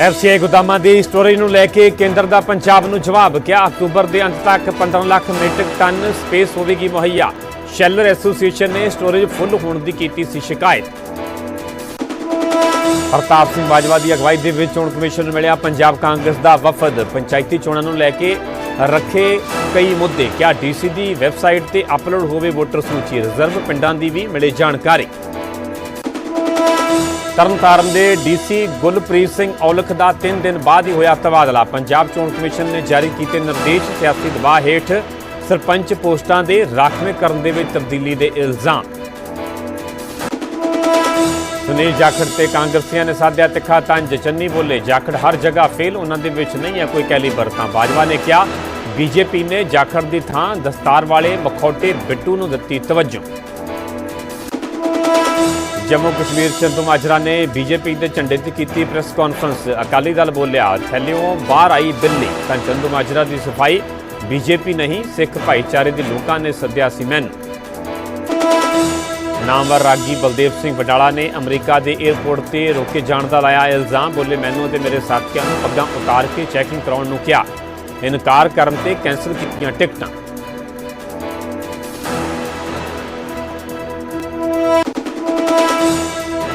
FCI ਗੋਦਾਮਾਂ ਦੀ storage ਨੂੰ ਲੈ ਕੇ ਕੇਂਦਰ ਦਾ ਪੰਜਾਬ ਨੂੰ ਜਵਾਬ, ਕਿਹਾ ਅਕਤੂਬਰ ਦੇ ਅੰਤ ਤੱਕ 15 ਲੱਖ ਮੀਟ੍ਰਿਕ ਟਨ ਸਪੇਸ ਹੋਵੇਗੀ ਮੁਹੱਈਆ। ਸ਼ੈਲਰ ਐਸੋਸੀਏਸ਼ਨ ਨੇ ਸਟੋਰੇਜ ਫੁੱਲ ਹੋਣ ਦੀ ਕੀਤੀ ਸੀ ਸ਼ਿਕਾਇਤ। ਪ੍ਰਤਾਪ ਸਿੰਘ ਬਾਜਵਾ ਦੀ ਅਗਵਾਈ ਦੇ ਵਿੱਚ ਚੋਣ ਕਮਿਸ਼ਨ ਨੂੰ ਮਿਲਿਆ ਪੰਜਾਬ ਕਾਂਗਰਸ ਦਾ ਵਫਦ। ਪੰਚਾਇਤੀ ਚੋਣਾਂ ਨੂੰ ਲੈ ਕੇ ਰੱਖੇ ਕਈ ਮੁੱਦੇ, ਕਿਹਾ ਡੀਸੀ ਦੀ ਵੈਬਸਾਈਟ ਤੇ ਅਪਲੋਡ ਹੋਵੇ ਵੋਟਰ ਸੂਚੀ, ਰਿਜ਼ਰਵ ਪਿੰਡਾਂ ਦੀ ਵੀ ਮਿਲੇ ਜਾਣਕਾਰੀ। ਤਰਨਤਾਰਨ ਦੇ ਡੀਸੀ ਗੁਲਪ੍ਰੀਤ ਸਿੰਘ ਔਲਖ ਦਾ 3 ਦਿਨ ਬਾਅਦ ਹੀ ਹੋਇਆ ਤਬਾਦਲਾ। ਪੰਜਾਬ ਚੋਣ ਕਮਿਸ਼ਨ ਨੇ ਜਾਰੀ ਕੀਤੇ ਨਿਰਦੇਸ਼ ਸਿਆਸੀ ਦਬਾਅ ਹੇਠ ਸਰਪੰਚ ਪੋਸਟਾਂ ਦੇ ਰਾਖਵੇਂ ਕਰਨ ਦੇ ਵਿੱਚ ਤਬਦੀਲੀ ਦੇ ਇਲਜ਼ਾਮ। ਸੁਨੀਲ ਜਾਖੜ ਤੇ ਕਾਂਗਰਸੀਆਂ ਨੇ ਸਾਧਿਆ ਤਿੱਖਾ ਤੰਜ। ਚੰਨੀ ਬੋਲੇ, ਜਾਖੜ ਹਰ ਜਗ੍ਹਾ ਫੇਲ, ਉਹਨਾਂ ਦੇ ਵਿੱਚ ਨਹੀਂ ਹੈ ਕੋਈ ਕੈਲੀਬਰ। ਤਾਂ ਬਾਜਵਾ ਨੇ ਕਿਹਾ, ਬੀਜੇਪੀ ਨੇ ਜਾਖੜ ਦੀ ਥਾਂ ਦਸਤਾਰ ਵਾਲੇ ਮਖੌਟੇ ਬਿੱਟੂ ਨੂੰ ਦਿੱਤੀ ਤਵੱਜੋ। ਜੰਮੂ ਕਸ਼ਮੀਰ ਚੰਦੂ ਮਾਜਰਾ ਨੇ ਬੀਜੇਪੀ ਦੇ ਝੰਡੇ ਤੇ ਕੀਤੀ ਪ੍ਰੈਸ ਕਾਨਫਰੰਸ ਅਕਾਲੀ ਦਲ ਬੋਲਿਆ, ਥੈਲਿਓਂ ਬਾਹਰ ਆਈ ਬਿੱਲੀ। ਤਾਂ ਚੰਦੂ ਮਾਜਰਾ ਦੀ ਸਫ਼ਾਈ, ਬੀਜੇਪੀ ਨਹੀਂ, ਸਿੱਖ ਭਾਈਚਾਰੇ ਦੇ ਲੋਕਾਂ ਨੇ ਸੱਦਿਆ ਸੀ ਮੈਨੂੰ ਨਾਮਵਰ ਰਾਗੀ ਬਲਦੇਵ ਸਿੰਘ ਵਡਾਲਾ ਨੇ ਅਮਰੀਕਾ ਦੇ 에ਅਰਪੋਰਟ ਤੇ ਰੋਕੇ ਜਾਣ ਦਾ ਲਾਇਆ ਇਲਜ਼ਾਮ। ਬੋਲੇ, ਮੈਨੂੰ ਅਤੇ ਮੇਰੇ ਸਾਥੀਆਂ ਨੂੰ ਪੱਗਾਂ ਉਤਾਰ ਕੇ ਚੈਕਿੰਗ ਕਰਾਉਣ ਨੂੰ ਕਿਹਾ। ਇਨਕਾਰ ਕਰਨ ਤੇ ਕੈਂਸਲ ਕੀਤੀਆਂ ਟਿਕਟਾਂ।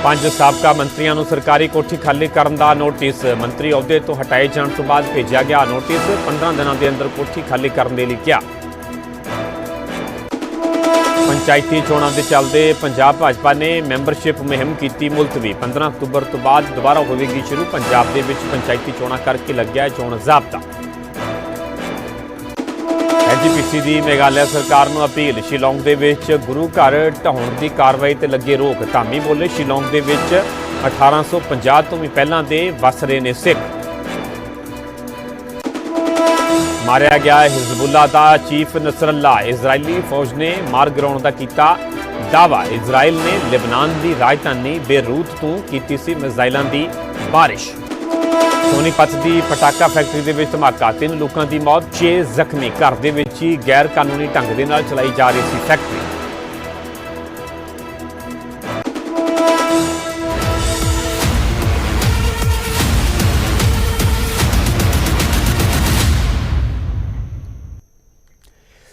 ਪੰਜ ਸਾਬਕਾ ਮੰਤਰੀਆਂ ਨੂੰ ਸਰਕਾਰੀ ਕੋਠੀ ਖਾਲੀ ਕਰਨ ਦਾ ਨੋਟਿਸ। ਮੰਤਰੀ ਅਹੁਦੇ ਤੋਂ ਹਟਾਏ ਜਾਣ ਤੋਂ ਬਾਅਦ ਭੇਜਿਆ ਗਿਆ ਨੋਟਿਸ। 15 ਦਿਨਾਂ ਦੇ ਅੰਦਰ ਕੋਠੀ ਖਾਲੀ ਕਰਨ ਦੇ ਲਈ ਕਿਹਾ। ਪੰਚਾਇਤੀ ਚੋਣਾਂ ਦੇ ਚੱਲਦੇ ਪੰਜਾਬ ਭਾਜਪਾ ਨੇ ਮੈਂਬਰਸ਼ਿਪ ਮੁਹਿੰਮ ਕੀਤੀ ਮੁਲਤਵੀ। 15 ਅਕਤੂਬਰ ਤੋਂ ਬਾਅਦ ਦੁਬਾਰਾ ਹੋਵੇਗੀ ਸ਼ੁਰੂ। ਪੰਜਾਬ ਦੇ ਵਿੱਚ ਪੰਚਾਇਤੀ ਚੋਣਾਂ ਕਰਕੇ ਲੱਗਿਆ ਚੋਣ ਜ਼ਾਬਤਾ। ਐਜੀਪੀਸੀ ਦੀ ਮੇਘਾਲਿਆ ਸਰਕਾਰ ਨੂੰ ਅਪੀਲ, ਸ਼ਿਲੌਂਗ ਦੇ ਵਿੱਚ ਗੁਰੂ ਘਰ ਢਾਉਣ ਦੀ ਕਾਰਵਾਈ ਤੇ ਲੱਗੇ ਰੋਕ, ਧਾਮੀ ਬੋਲੇ, ਸ਼ਿਲੌਂਗ ਦੇ ਵਿੱਚ 1850 ਤੋਂ ਵੀ ਪਹਿਲਾਂ ਦੇ ਵਸ ਰਹੇ ਨੇ ਸਿੱਖ। ਮਾਰਿਆ ਗਿਆ ਹਿਜ਼ਬੁੱਲਾ ਦਾ ਚੀਫ ਨਸਰੱਲਾ ਇਜ਼ਰਾਈਲੀ ਫੌਜ ਨੇ ਮਾਰ ਗਿਰਾਉਣ ਦਾ ਕੀਤਾ ਦਾਵਾ ਇਜ਼ਰਾਈਲ ਨੇ ਲਿਬਨਾਨ ਦੀ ਰਾਜਧਾਨੀ ਬੇਰੂਤ ਤੋਂ ਕੀਤੀ ਸੀ ਮਿਜ਼ਾਈਲਾਂ ਦੀ ਬਾਰਿਸ਼। ਸੋਨੀਪਤ ਦੀ ਪਟਾਕਾ ਫੈਕਟਰੀ ਦੇ ਵਿੱਚ ਧਮਾਕਾ, ਤਿੰਨ ਲੋਕਾਂ ਦੀ ਮੌਤ 6 ਜ਼ਖਮੀ। ਘਰ ਦੇ ਵਿੱਚ ਹੀ ਗੈਰ ਕਾਨੂੰਨੀ ਢੰਗ ਦੇ ਨਾਲ ਚਲਾਈ ਜਾ ਰਹੀ ਸੀ ਫੈਕਟਰੀ।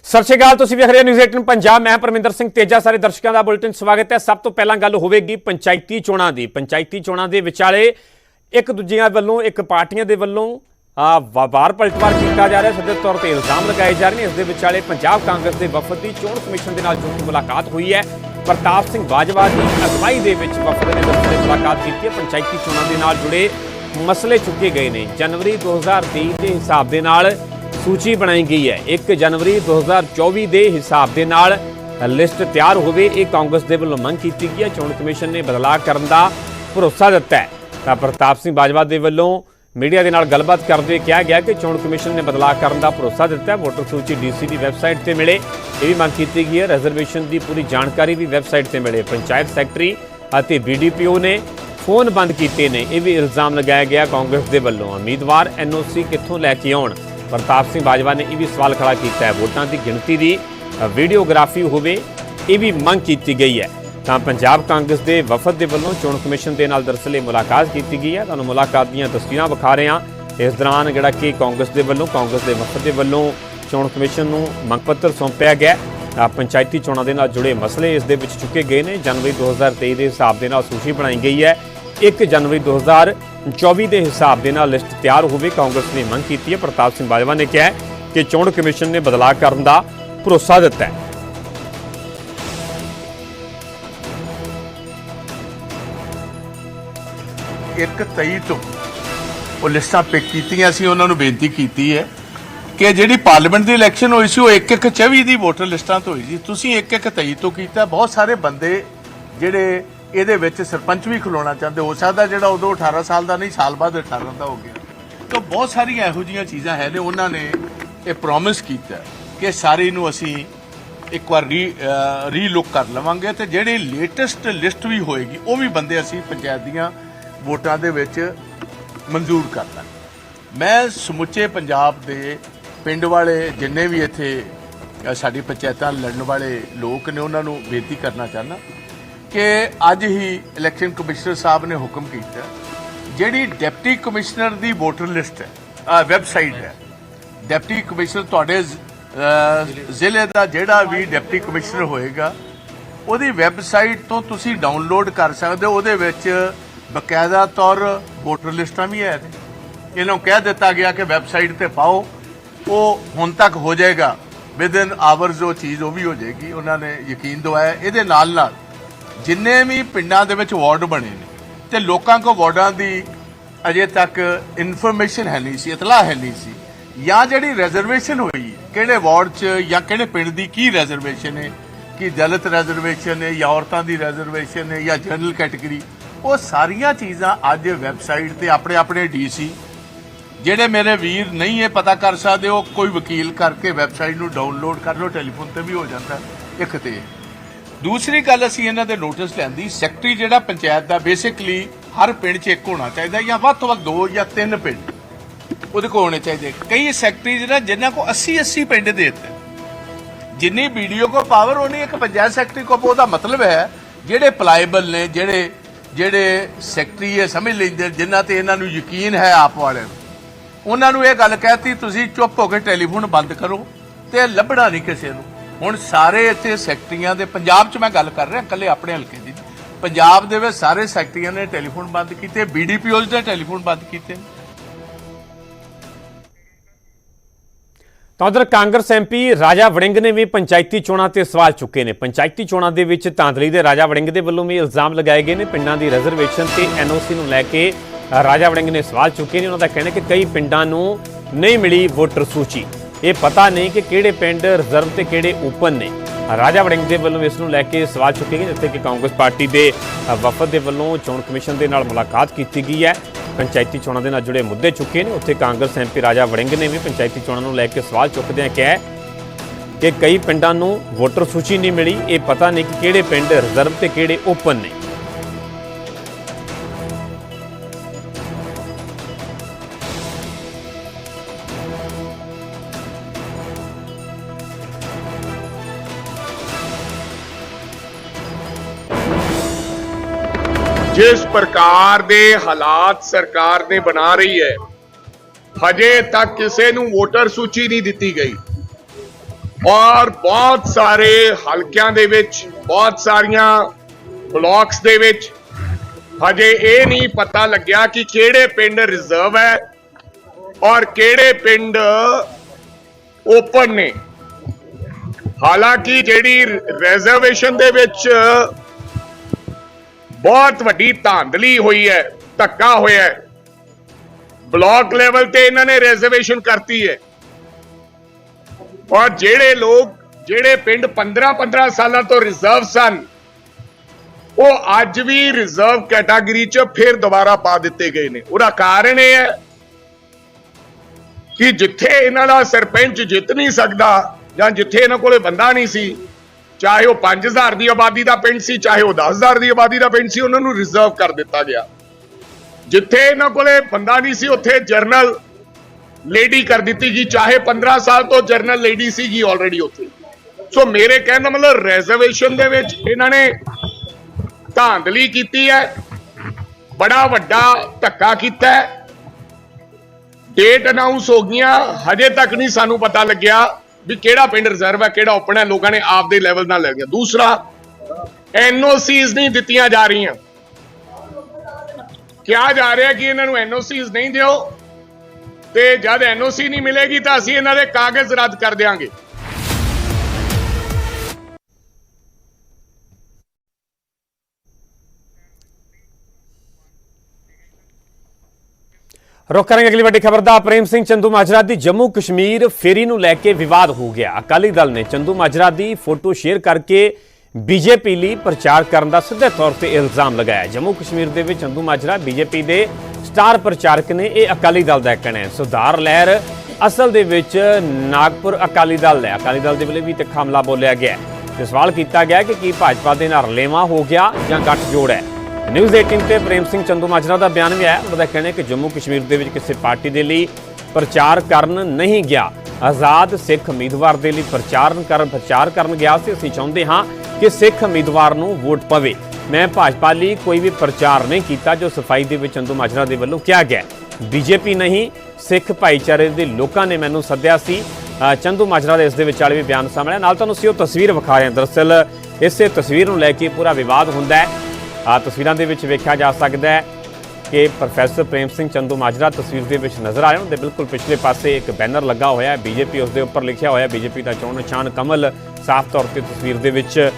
ਸਤਿ ਸ਼੍ਰੀ ਅਕਾਲ, ਤੁਸੀਂ ਵੇਖ ਰਹੇ ਹੋ ਨਿਊਜ਼ 18 ਪੰਜਾਬ। ਮੈਂ ਪਰਮਿੰਦਰ ਸਿੰਘ ਤੇਜਾ, ਸਾਰੇ ਦਰਸ਼ਕਾਂ ਦਾ ਬੁਲੇਟਿਨ ਸਵਾਗਤ ਹੈ। ਸਭ ਤੋਂ ਪਹਿਲਾਂ ਗੱਲ ਹੋਵੇਗੀ ਪੰਚਾਇਤੀ ਚੋਣਾਂ ਦੀ। ਪੰਚਾਇਤੀ ਚੋਣਾਂ ਦੇ ਵਿਚਾਲੇ ਇੱਕ ਦੂਜਿਆਂ ਵੱਲੋਂ, ਇੱਕ ਪਾਰਟੀਆਂ ਦੇ ਵੱਲੋਂ, ਆ ਵਾਰ ਪਲਟਵਾਰ ਕੀਤਾ ਜਾ ਰਿਹਾ। ਸਿੱਧੇ ਤੌਰ ਤੇ ਇਲਜ਼ਾਮ ਲਗਾਏ ਜਾ ਰਹੇ ਨੇ। ਇਸ ਦੇ ਵਿਚਾਲੇ ਪੰਜਾਬ ਕਾਂਗਰਸ ਦੇ ਵਫਦ ਦੀ ਚੋਣ ਕਮਿਸ਼ਨ ਦੇ ਨਾਲ ਜੋ ਮੁਲਾਕਾਤ ਹੋਈ ਹੈ। ਪ੍ਰਤਾਪ ਸਿੰਘ ਬਾਜਵਾ ਦੀ ਅਗਵਾਈ ਦੇ ਵਿੱਚ ਵਫਦ ਨੇ ਵਫਦ ਨੇ ਮੁਲਾਕਾਤ ਕੀਤੀ ਹੈ। ਪੰਚਾਇਤੀ ਚੋਣਾਂ ਦੇ ਨਾਲ ਜੁੜੇ ਮਸਲੇ ਚੁੱਕੇ ਗਏ ਨੇ। ਜਨਵਰੀ 2023 ਦੇ ਹਿਸਾਬ ਦੇ ਨਾਲ ਸੂਚੀ ਬਣਾਈ ਗਈ ਹੈ। 1 ਜਨਵਰੀ 2024 ਦੇ ਹਿਸਾਬ ਦੇ ਨਾਲ ਲਿਸਟ ਤਿਆਰ ਹੋਵੇ, ਇਹ ਕਾਂਗਰਸ ਦੇ ਵੱਲੋਂ ਮੰਗ ਕੀਤੀ ਗਈ ਹੈ। ਚੋਣ ਕਮਿਸ਼ਨ ਨੇ ਬਦਲਾਅ ਕਰਨ ਦਾ ਭਰੋਸਾ ਦਿੱਤਾ ਹੈ। ਤਾਂ ਪ੍ਰਤਾਪ ਸਿੰਘ ਬਾਜਵਾ ਦੇ ਵੱਲੋਂ ਮੀਡੀਆ ਦੇ ਨਾਲ ਗੱਲਬਾਤ ਕਰਦੇ ਕਿਹਾ ਗਿਆ ਕਿ ਚੋਣ ਕਮਿਸ਼ਨ ਨੇ ਬਦਲਾਅ ਕਰਨ ਦਾ ਭਰੋਸਾ ਦਿੱਤਾ ਹੈ। ਵੋਟਰ ਸੂਚੀ ਡੀਸੀ ਦੀ ਵੈਬਸਾਈਟ ਤੇ ਮਿਲੇ। ਇਹ ਵੀ ਮੰਗ ਕੀਤੀ ਗਈ ਹੈ। ਰਿਜ਼ਰਵੇਸ਼ਨ ਦੀ ਪੂਰੀ ਜਾਣਕਾਰੀ ਵੀ ਵੈਬਸਾਈਟ ਤੇ ਮਿਲੇ। ਪੰਚਾਇਤ ਸੈਕਟਰੀ ਅਤੇ ਬੀਡੀਪੀਓ ਨੇ ਫੋਨ ਬੰਦ ਕੀਤੇ ਨੇ। ਇਹ ਵੀ ਇਲਜ਼ਾਮ ਲਗਾਇਆ ਗਿਆ ਕਾਂਗਰਸ ਦੇ ਵੱਲੋਂ। ਉਮੀਦਵਾਰ ਐਨਓਸੀ ਕਿੱਥੋਂ ਲੈ ਕੇ ਆਉਣ? ਪ੍ਰਤਾਪ ਸਿੰਘ ਬਾਜਵਾ ਨੇ ਇਹ ਵੀ ਸਵਾਲ ਖੜਾ ਕੀਤਾ ਹੈ। ਵੋਟਾਂ ਦੀ ਗਿਣਤੀ ਦੀ ਵੀਡੀਓਗ੍ਰਾਫੀ ਹੋਵੇ, ਇਹ ਵੀ ਮੰਗ ਕੀਤੀ ਗਈ ਹੈ। ਤਾਂ ਪੰਜਾਬ ਕਾਂਗਰਸ ਦੇ ਵਫਦ ਦੇ ਵੱਲੋਂ ਚੋਣ ਕਮਿਸ਼ਨ ਦੇ ਨਾਲ ਦਰਅਸਲ ਇਹ ਮੁਲਾਕਾਤ ਕੀਤੀ ਗਈ ਹੈ। ਤੁਹਾਨੂੰ ਮੁਲਾਕਾਤ ਦੀਆਂ ਤਸਵੀਰਾਂ ਵਿਖਾ ਰਹੇ ਹਾਂ। ਇਸ ਦੌਰਾਨ ਜਿਹੜਾ ਕਿ ਕਾਂਗਰਸ ਦੇ ਵੱਲੋਂ, ਕਾਂਗਰਸ ਦੇ ਵਫਦ ਦੇ ਵੱਲੋਂ ਚੋਣ ਕਮਿਸ਼ਨ ਨੂੰ ਮੰਗ ਪੱਤਰ ਸੌਂਪਿਆ ਗਿਆ ਪੰਚਾਇਤੀ ਚੋਣਾਂ ਦੇ ਨਾਲ ਜੁੜੇ ਮਸਲੇ ਇਸ ਦੇ ਵਿੱਚ ਚੁੱਕੇ ਗਏ ਨੇ। ਜਨਵਰੀ 2023 ਦੇ ਹਿਸਾਬ ਦੇ ਨਾਲ ਸੂਚੀ ਬਣਾਈ ਗਈ ਹੈ। 1 ਜਨਵਰੀ 2024 ਦੇ ਹਿਸਾਬ ਦੇ ਨਾਲ ਲਿਸਟ ਤਿਆਰ ਹੋਵੇ, ਕਾਂਗਰਸ ਨੇ ਮੰਗ ਕੀਤੀ ਹੈ। ਪ੍ਰਤਾਪ ਸਿੰਘ ਬਾਜਵਾ ਨੇ ਕਿਹਾ ਕਿ ਚੋਣ ਕਮਿਸ਼ਨ ਨੇ ਬਦਲਾਅ ਕਰਨ ਦਾ ਭਰੋਸਾ ਦਿੱਤਾ ਹੈ। ਇੱਕ ਤਈ ਤੋਂ ਉਹ ਲਿਸਟਾਂ ਪਿਕ ਕੀਤੀਆਂ ਸੀ, ਉਹਨਾਂ ਨੂੰ ਬੇਨਤੀ ਕੀਤੀ ਹੈ ਕਿ ਜਿਹੜੀ ਪਾਰਲੀਮੈਂਟ ਦੀ ਇਲੈਕਸ਼ਨ ਹੋਈ ਸੀ, ਉਹ ਇੱਕ ਇੱਕ 24 ਦੀ ਵੋਟਰ ਲਿਸਟਾਂ ਤੋਂ ਹੋਈ ਸੀ। ਤੁਸੀਂ ਇੱਕ ਇੱਕ ਤਈ ਤੋਂ ਕੀਤਾ, ਬਹੁਤ ਸਾਰੇ ਬੰਦੇ ਜਿਹੜੇ ਇਹਦੇ ਵਿੱਚ ਸਰਪੰਚ ਵੀ ਖਲੋਣਾ ਚਾਹੁੰਦੇ, ਹੋ ਸਕਦਾ ਜਿਹੜਾ ਉਦੋਂ 18 ਸਾਲ ਦਾ ਨਹੀਂ, ਸਾਲ ਬਾਅਦ 18 ਦਾ ਹੋ ਗਿਆ। ਤਾਂ ਬਹੁਤ ਸਾਰੀਆਂ ਇਹੋ ਜਿਹੀਆਂ ਚੀਜ਼ਾਂ ਹੈ ਨੇ, ਉਹਨਾਂ ਨੇ ਇਹ ਪ੍ਰੋਮਿਸ ਕੀਤਾ ਕਿ ਸਾਰੀ ਨੂੰ ਅਸੀਂ ਇੱਕ ਵਾਰ ਰੀ ਰੀਲੁੱਕ ਕਰ ਲਵਾਂਗੇ ਤੇ ਜਿਹੜੀ ਲੇਟੈਸਟ ਲਿਸਟ ਵੀ ਹੋਏਗੀ, ਉਹ ਵੀ ਬੰਦੇ ਅਸੀਂ ਪੰਚਾਇਤ ਦੀਆਂ ਵੋਟਾਂ ਦੇ ਵਿੱਚ ਮਨਜ਼ੂਰ ਕਰ ਲਾਂਗੇ ਮੈਂ ਸਮੁੱਚੇ ਪੰਜਾਬ ਦੇ ਪਿੰਡ ਵਾਲੇ ਜਿੰਨੇ ਵੀ ਇੱਥੇ ਸਾਡੀ ਪੰਚਾਇਤਾਂ ਲੜਨ ਵਾਲੇ ਲੋਕ ਨੇ, ਉਹਨਾਂ ਨੂੰ ਬੇਨਤੀ ਕਰਨਾ ਚਾਹੁੰਦਾ ਕਿ ਅੱਜ ਹੀ ਇਲੈਕਸ਼ਨ ਕਮਿਸ਼ਨਰ ਸਾਹਿਬ ਨੇ ਹੁਕਮ ਕੀਤਾ, ਜਿਹੜੀ ਡਿਪਟੀ ਕਮਿਸ਼ਨਰ ਦੀ ਵੋਟਰ ਲਿਸਟ ਹੈ ਵੈਬਸਾਈਟ ਹੈ, ਡਿਪਟੀ ਕਮਿਸ਼ਨਰ ਤੁਹਾਡੇ ਜ਼ਿਲ੍ਹੇ ਦਾ ਜਿਹੜਾ ਵੀ ਡਿਪਟੀ ਕਮਿਸ਼ਨਰ ਹੋਏਗਾ, ਉਹਦੀ ਵੈਬਸਾਈਟ ਤੋਂ ਤੁਸੀਂ ਡਾਊਨਲੋਡ ਕਰ ਸਕਦੇ ਹੋ, ਉਹਦੇ ਵਿੱਚ ਬਕਾਇਦਾ ਤੌਰ ਵੋਟਰ ਲਿਸਟਾਂ ਵੀ ਹੈ ਨੇ ਇਹਨਾਂ ਨੂੰ ਕਹਿ ਦਿੱਤਾ ਗਿਆ ਕਿ ਵੈਬਸਾਈਟ ਤੇ ਪਾਓ, ਉਹ ਹੁਣ ਤੱਕ ਹੋ ਜਾਏਗਾ। ਵਿਦਨ ਆਵਰਸ ਉਹ ਚੀਜ਼ ਉਹ ਵੀ ਹੋ ਜਾਏਗੀ, ਉਹਨਾਂ ਨੇ ਯਕੀਨ ਦਵਾਇਆ। ਇਹਦੇ ਨਾਲ ਨਾਲ ਜਿੰਨੇ ਵੀ ਪਿੰਡਾਂ ਦੇ ਵਿੱਚ ਵਾਰਡ ਬਣੇ ਨੇ, ਤੇ ਲੋਕਾਂ ਕੋ ਵਾਰਡਾਂ ਦੀ ਅਜੇ ਤੱਕ ਇਨਫੋਰਮੇਸ਼ਨ ਹੈ ਨਹੀਂ ਸੀ, ਇਤਲਾਹ ਹੈ ਨਹੀਂ ਸੀ, ਜਾਂ ਜਿਹੜੀ ਰਿਜ਼ਰਵੇਸ਼ਨ ਹੋਈ, ਕਿਹੜੇ ਵਾਰਡ 'ਚ ਜਾਂ ਕਿਹੜੇ ਪਿੰਡ ਦੀ ਕੀ ਰਿਜ਼ਰਵੇਸ਼ਨ ਹੈ, ਕਿ ਦਲਿਤ ਰਿਜ਼ਰਵੇਸ਼ਨ ਹੈ, ਜਾਂ ਔਰਤਾਂ ਦੀ ਰਿਜ਼ਰਵੇਸ਼ਨ ਹੈ, ਜਾਂ ਜਨਰਲ ਕੈਟਾਗਰੀ ਉਹ ਸਾਰੀਆਂ ਚੀਜ਼ਾਂ ਅੱਜ ਵੈਬਸਾਈਟ ਤੇ ਆਪਣੇ ਆਪਣੇ ਡੀਸੀ ਜਿਹੜੇ ਮੇਰੇ ਵੀਰ ਨਹੀਂ ਇਹ ਪਤਾ ਕਰ ਸਕਦੇ, ਉਹ ਕੋਈ ਵਕੀਲ ਕਰਕੇ ਵੈਬਸਾਈਟ ਨੂੰ ਡਾਊਨਲੋਡ ਕਰ ਲਓ, ਟੈਲੀਫੋਨ ਤੇ ਵੀ ਹੋ ਜਾਂਦਾ, ਇੱਕ ਤੇ ਦੂਸਰੀ ਗੱਲ ਅਸੀਂ ਇਹਨਾਂ ਦੇ ਨੋਟਿਸ ਲੈਂਦੀ ਸੈਕਟਰੀ ਜਿਹੜਾ ਪੰਚਾਇਤ ਦਾ ਬੇਸਿਕਲੀ ਹਰ ਪਿੰਡ 'ਚ ਇੱਕ ਹੋਣਾ ਚਾਹੀਦਾ ਜਾਂ ਵੱਧ ਤੋਂ ਵੱਧ ਦੋ ਜਾਂ ਤਿੰਨ ਪਿੰਡ, ਉਹਦੇ ਕੋਲ ਹੋਣੇ ਚਾਹੀਦੇ। ਕਈ ਸੈਕਟਰੀ ਜਿਹੜਾ, ਜਿਨ੍ਹਾਂ ਕੋ 80 80 ਪਿੰਡ ਦੇ ਦਿੱਤੇ ਜਿੰਨੀ ਵੀਡੀਓ ਕੋ ਪਾਵਰ ਉਹਨੇ ਇੱਕ ਪੰਚਾਇਤ ਸੈਕਟਰੀ ਕੋ, ਉਹਦਾ ਮਤਲਬ ਹੈ, ਜਿਹੜੇ ਪਲਾਈਬਲ ਨੇ, ਜਿਹੜੇ ਜਿਹੜੇ ਸੈਕਟਰੀ ਇਹ ਸਮਝ ਲੈਂਦੇ ਜਿਨ੍ਹਾਂ ਤੇ ਇਹਨਾਂ ਨੂੰ ਯਕੀਨ ਹੈ ਆਪ ਵਾਲਿਆਂ ਨੂੰ। ਉਹਨਾਂ ਨੂੰ ਇਹ ਗੱਲ ਕਹਿਤੀ, ਤੁਸੀਂ ਚੁੱਪ ਹੋ ਕੇ ਟੈਲੀਫੋਨ ਬੰਦ ਕਰੋ ਤੇ ਲੱਭਣਾ ਨਹੀਂ ਕਿਸੇ ਨੂੰ। ਹੁਣ ਸਾਰੇ ਇੱਥੇ ਸੈਕਟਰੀਆਂ ਦੇ, ਪੰਜਾਬ 'ਚ ਮੈਂ ਗੱਲ ਕਰ ਰਿਹਾ, ਇਕੱਲੇ ਆਪਣੇ ਹਲਕੇ ਦੀ ਪੰਜਾਬ ਦੇ ਵਿੱਚ ਸਾਰੇ ਸੈਕਟਰੀਆਂ ਨੇ ਟੈਲੀਫੋਨ ਬੰਦ ਕੀਤੇ ਬੀਡੀਪੀਓਜ਼ ਨੇ ਟੈਲੀਫੋਨ ਬੰਦ ਕੀਤੇ ਤਾਂ ਉਧਰ ਕਾਂਗਰਸ ਐਮਪੀ ਰਾਜਾ ਵੜਿੰਗ ਨੇ ਵੀ ਪੰਚਾਇਤੀ ਚੋਣਾਂ ਤੇ ਸਵਾਲ ਚੁੱਕੇ ਨੇ। ਪੰਚਾਇਤੀ ਚੋਣਾਂ ਦੇ ਵਿੱਚ ਧਾਂਦਲੀ ਦੇ ਰਾਜਾ ਵੜਿੰਗ ਦੇ ਵੱਲੋਂ ਵੀ ਇਲਜ਼ਾਮ ਲਗਾਏ ਗਏ ਨੇ। ਪਿੰਡਾਂ ਦੀ ਰਿਜ਼ਰਵੇਸ਼ਨ ਤੇ ਐਨਓਸੀ ਨੂੰ ਲੈ ਕੇ ਰਾਜਾ ਵੜਿੰਗ ਨੇ ਸਵਾਲ ਚੁੱਕੇ ਨੇ। ਉਹਨਾਂ ਦਾ ਕਹਿਣਾ ਕਿ ਕਈ ਪਿੰਡਾਂ ਨੂੰ ਨਹੀਂ ਮਿਲੀ ਵੋਟਰ ਸੂਚੀ। ਇਹ ਪਤਾ ਨਹੀਂ ਕਿ ਕਿਹੜੇ ਪਿੰਡ ਰਿਜ਼ਰਵ ਤੇ ਕਿਹੜੇ ਓਪਨ ਨੇ। ਰਾਜਾ ਵੜਿੰਗ ਦੇ ਵੱਲੋਂ ਇਸ ਨੂੰ ਲੈ ਕੇ ਸਵਾਲ ਚੁੱਕੇ ਗਏ, ਜਿੱਥੇ ਕਿ ਕਾਂਗਰਸ ਪਾਰਟੀ ਦੇ ਵਫਦ ਦੇ ਵੱਲੋਂ ਚੋਣ ਕਮਿਸ਼ਨ ਦੇ ਨਾਲ ਮੁਲਾਕਾਤ ਕੀਤੀ ਗਈ ਹੈ। ਪੰਚਾਇਤੀ ਚੋਣਾਂ ਦੇ ਨਾਲ ਜੁੜੇ ਮੁੱਦੇ ਚੁੱਕੇ ਨੇ। ਉੱਥੇ ਕਾਂਗਰਸ ਐਮਪੀ ਰਾਜਾ ਵੜਿੰਗ ਨੇ ਵੀ ਪੰਚਾਇਤੀ ਚੋਣਾਂ ਨੂੰ ਲੈ ਕੇ ਸਵਾਲ ਚੁੱਕਦਿਆਂ ਕਿਹਾ ਕਿ ਕਈ ਪਿੰਡਾਂ ਨੂੰ ਵੋਟਰ ਸੂਚੀ ਨਹੀਂ ਮਿਲੀ। ਇਹ ਪਤਾ ਨਹੀਂ ਕਿ ਕਿਹੜੇ ਪਿੰਡ ਰਿਜ਼ਰਵ ਤੇ ਕਿਹੜੇ ਓਪਨ ਨੇ। ਜਿਸ ਪ੍ਰਕਾਰ ਦੇ ਹਾਲਾਤ ਸਰਕਾਰ ਨੇ ਬਣਾ ਰਹੀ ਹੈ, ਹਜੇ ਤੱਕ ਕਿਸੇ ਨੂੰ ਵੋਟਰ ਸੂਚੀ ਨਹੀਂ ਦਿੱਤੀ ਗਈ। ਔਰ ਬਹੁਤ ਸਾਰੇ ਹਲਕਿਆਂ ਦੇ ਵਿੱਚ, ਬਹੁਤ ਸਾਰੀਆਂ ਬਲਾਕਸ ਦੇ ਵਿੱਚ ਹਜੇ ਇਹ ਨਹੀਂ ਪਤਾ ਲੱਗਿਆ ਕਿ ਕਿਹੜੇ ਪਿੰਡ ਰਿਜ਼ਰਵ ਹੈ ਔਰ ਕਿਹੜੇ ਪਿੰਡ ਓਪਨ ਨੇ। ਹਾਲਾਂਕਿ ਜਿਹੜੀ ਰਿਜ਼ਰਵੇਸ਼ਨ ਦੇ ਵਿੱਚ ਬਹੁਤ ਵੱਡੀ ਧਾਂਦਲੀ ਹੋਈ ਹੈ, ਧੱਕਾ ਹੋਇਆ ਹੈ। ਬਲਾਕ ਲੈਵਲ ਤੇ ਇਹਨਾਂ ਨੇ ਰਿਜ਼ਰਵੇਸ਼ਨ ਕਰਤੀ ਹੈ। ਔਰ ਜਿਹੜੇ ਲੋਕ, ਜਿਹੜੇ ਪਿੰਡ 15-15 ਸਾਲਾਂ ਤੋਂ ਰਿਜ਼ਰਵ ਸਨ, ਉਹ ਅੱਜ ਵੀ ਰਿਜ਼ਰਵ ਕੈਟਾਗਰੀ 'ਚ ਫਿਰ ਦੁਬਾਰਾ ਪਾ ਦਿੱਤੇ ਗਏ ਨੇ। ਉਹਦਾ ਕਾਰਨ ਇਹ ਹੈ ਕਿ ਜਿੱਥੇ ਇਹਨਾਂ ਦਾ ਸਰਪੰਚ ਜਿੱਤ ਨਹੀਂ ਸਕਦਾ ਜਾਂ ਜਿੱਥੇ ਇਹਨਾਂ ਕੋਲੇ ਬੰਦਾ ਨਹੀਂ ਸੀ ਚਾਹੇ ਉਹ 5000 ਦੀ ਆਬਾਦੀ ਦਾ ਪਿੰਡ ਸੀ, ਚਾਹੇ ਉਹ 10000 ਦੀ ਆਬਾਦੀ ਦਾ ਪਿੰਡ ਸੀ, ਉਹਨਾਂ ਨੂੰ ਰਿਜ਼ਰਵ ਕਰ ਦਿੱਤਾ ਗਿਆ। ਜਿੱਥੇ ਇਹਨਾਂ ਕੋਲੇ ਬੰਦਾ ਨਹੀਂ ਸੀ, ਉੱਥੇ ਜਰਨਲ ਲੇਡੀ ਕਰ ਦਿੱਤੀ ਗਈ, ਚਾਹੇ 15 ਸਾਲ ਤੋਂ ਜਰਨਲ ਲੇਡੀ ਸੀਗੀ ਆਲਰੇਡੀ ਉੱਥੇ। ਸੋ ਮੇਰੇ ਕਹਿਣ ਦਾ ਮਤਲਬ ਰਿਜ਼ਰਵੇਸ਼ਨ ਦੇ ਵਿੱਚ ਇਹਨਾਂ ਨੇ ਧਾਂਦਲੀ ਕੀਤੀ ਹੈ, ਬੜਾ ਵੱਡਾ ਧੱਕਾ ਕੀਤਾ ਹੈ। ਡੇਟ ਅਨਾਉਂਸ ਹੋ ਗਈਆਂ, ਹਜੇ ਤੱਕ ਨਹੀਂ ਸਾਨੂੰ ਪਤਾ ਲੱਗਿਆ। ਵੀ ਕਿਹੜਾ ਪਿੰਡ ਰਿਜ਼ਰਵ ਹੈ, ਕਿਹੜਾ ਓਪਨ ਹੈ, ਲੋਕਾਂ ਨੇ ਆਪਦੇ ਲੈਵਲ ਨਾਲ ਲੈ ਗਿਆ ਦੂਸਰਾ ਐਨਓਸੀਜ਼ ਨਹੀਂ ਦਿੱਤੀਆਂ ਜਾ ਰਹੀਆਂ। ਕਿਹਾ ਜਾ ਰਿਹਾ ਕਿ ਇਹਨਾਂ ਨੂੰ ਐਨਓਸੀਜ਼ ਨਹੀਂ ਦਿਓ ਤੇ ਜਦ ਐਨਓਸੀ ਨਹੀਂ ਮਿਲੇਗੀ ਤਾਂ ਅਸੀਂ ਇਹਨਾਂ ਦੇ ਕਾਗਜ਼ ਰੱਦ ਕਰ ਦਿਆਂਗੇ। ਰੁਕ ਕਰਾਂਗੇ ਅਗਲੀ ਵੱਡੀ ਖਬਰ ਦਾ। ਪ੍ਰੇਮ ਸਿੰਘ ਚੰਦੂ ਮਾਜਰਾ ਦੀ ਜੰਮੂ ਕਸ਼ਮੀਰ ਫੇਰੀ ਨੂੰ ਲੈ ਕੇ ਵਿਵਾਦ ਹੋ ਗਿਆ। ਅਕਾਲੀ ਦਲ ਨੇ ਚੰਦੂ ਮਾਜਰਾ ਦੀ ਫੋਟੋ ਸ਼ੇਅਰ ਕਰਕੇ ਬੀਜੇਪੀ ਲਈ ਪ੍ਰਚਾਰ ਕਰਨ ਦਾ ਸਿੱਧੇ ਤੌਰ ਤੇ ਇਲਜ਼ਾਮ ਲਗਾਇਆ। ਜੰਮੂ ਕਸ਼ਮੀਰ ਦੇ ਵਿੱਚ ਚੰਦੂ ਮਾਜਰਾ ਬੀਜੇਪੀ ਦੇ ਸਟਾਰ ਪ੍ਰਚਾਰਕ ਨੇ, ਇਹ ਅਕਾਲੀ ਦਲ ਦਾ ਕਹਿਣਾ ਹੈ। ਸੁਧਾਰ ਲਹਿਰ ਅਸਲ ਦੇ ਵਿੱਚ ਨਾਗਪੁਰ ਅਕਾਲੀ ਦਲ ਹੈ। ਅਕਾਲੀ ਦਲ ਦੇ ਵੇਲੇ ਵੀ ਤੇ ਹਮਲਾ ਬੋਲਿਆ ਗਿਆ ਹੈ। ਤੇ ਸਵਾਲ ਕੀਤਾ ਗਿਆ ਕਿ ਕੀ ਭਾਜਪਾ ਦੇ ਨਾਲ ਰਲੇਵਾਂ ਹੋ ਗਿਆ ਜਾਂ ਗੱਠਜੋੜ ਹੈ। ਨਿਊਜ਼ 18 ਤੇ ਪ੍ਰੇਮ ਸਿੰਘ ਚੰਦੂ ਮਾਜਰਾ ਦਾ ਬਿਆਨ ਵੀ ਆਇਆ। ਉਹਨਾਂ ਦਾ ਕਹਿਣਾ ਹੈ ਕਿ ਜੰਮੂ ਕਸ਼ਮੀਰ ਦੇ ਵਿੱਚ ਕਿਸੇ ਪਾਰਟੀ ਦੇ ਲਈ ਪ੍ਰਚਾਰ ਕਰਨ ਨਹੀਂ ਗਿਆ। ਆਜ਼ਾਦ ਸਿੱਖ ਉਮੀਦਵਾਰ ਦੇ ਲਈ ਪ੍ਰਚਾਰ ਕਰਨ ਪ੍ਰਚਾਰ ਕਰਨ ਗਿਆ ਸੀ। ਅਸੀਂ ਚਾਹੁੰਦੇ ਹਾਂ ਕਿ ਸਿੱਖ ਉਮੀਦਵਾਰ ਨੂੰ ਵੋਟ ਪਵੇ। ਮੈਂ ਭਾਜਪਾ ਲਈ ਕੋਈ ਵੀ ਪ੍ਰਚਾਰ ਨਹੀਂ ਕੀਤਾ ਜੋ ਸਫ਼ਾਈ ਦੇ ਵਿੱਚ ਚੰਦੂ ਮਾਜਰਾ ਦੇ ਵੱਲੋਂ ਕਿਹਾ ਗਿਆ ਬੀਜੇਪੀ ਨਹੀਂ ਸਿੱਖ ਭਾਈਚਾਰੇ ਦੇ ਲੋਕਾਂ ਨੇ ਮੈਨੂੰ ਸੱਦਿਆ ਸੀ। ਅ, ਚੰਦੂ ਮਾਜਰਾ ਦੇ ਇਸ ਦੇ ਵਿਚਾਲੇ ਵੀ ਬਿਆਨ ਸਾਹਮਣੇ ਨਾਲ ਤੁਹਾਨੂੰ ਅਸੀਂ ਉਹ ਤਸਵੀਰ ਵਿਖਾ ਰਹੇ ਹਾਂ। ਦਰਅਸਲ ਇਸੇ ਤਸਵੀਰ ਨੂੰ ਲੈ ਕੇ ਪੂਰਾ ਵਿਵਾਦ ਹੁੰਦਾ ਹੈ। ਆ ਤਸਵੀਰਾਂ ਦੇ ਵਿੱਚ ਵੇਖਿਆ ਜਾ ਸਕਦਾ ਹੈ ਕਿ ਪ੍ਰੋਫੈਸਰ ਪ੍ਰੇਮ ਸਿੰਘ ਚੰਦੂ ਮਾਜਰਾ ਤਸਵੀਰ ਦੇ ਵਿੱਚ ਨਜ਼ਰ ਆ ਰਹੇ ਬਿਲਕੁਲ ਪਿਛਲੇ ਪਾਸੇ ਇੱਕ ਬੈਨਰ ਲੱਗਾ ਹੋਇਆ ਹੈ। ਬੀਜੇਪੀ ਉਸ ਦੇ ਉੱਪਰ ਲਿਖਿਆ ਹੋਇਆ ਬੀਜੇਪੀ ਦਾ ਚੋਣ ਨਿਸ਼ਾਨ ਕਮਲ ਸਾਫ਼ ਤੌਰ ਤੇ ਤਸਵੀਰ ਦੇ ਵਿੱਚ